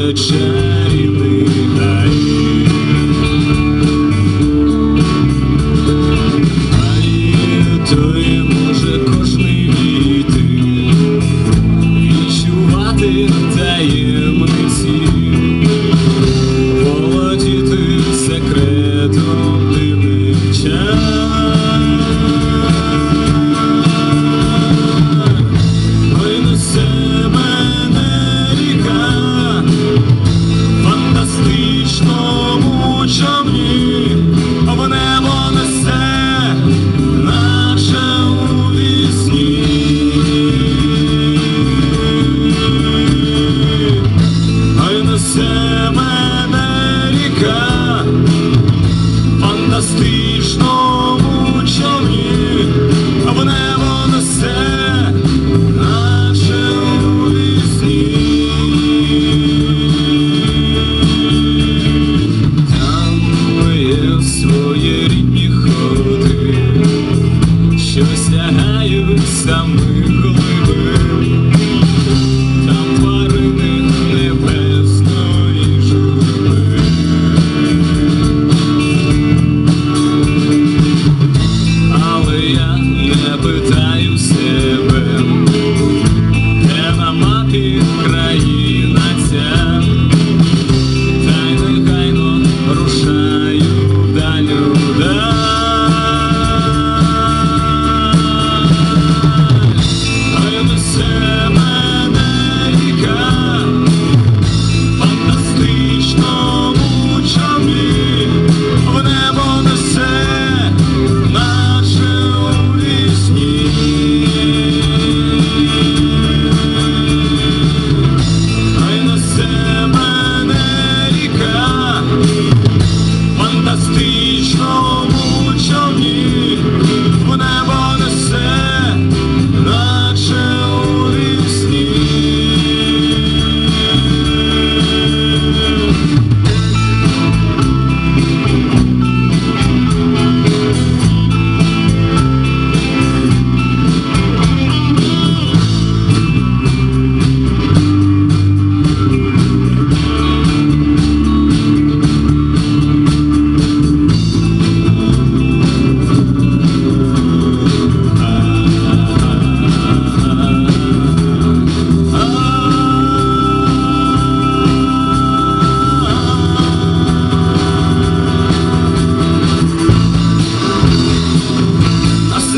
good. motivos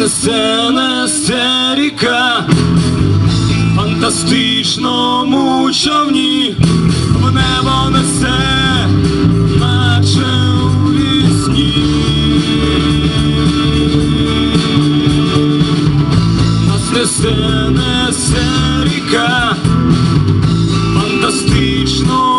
Це несена стеріка, фантастичному човні в небо несе, наче у вісні. Нас несе, несе ріка, фантастично.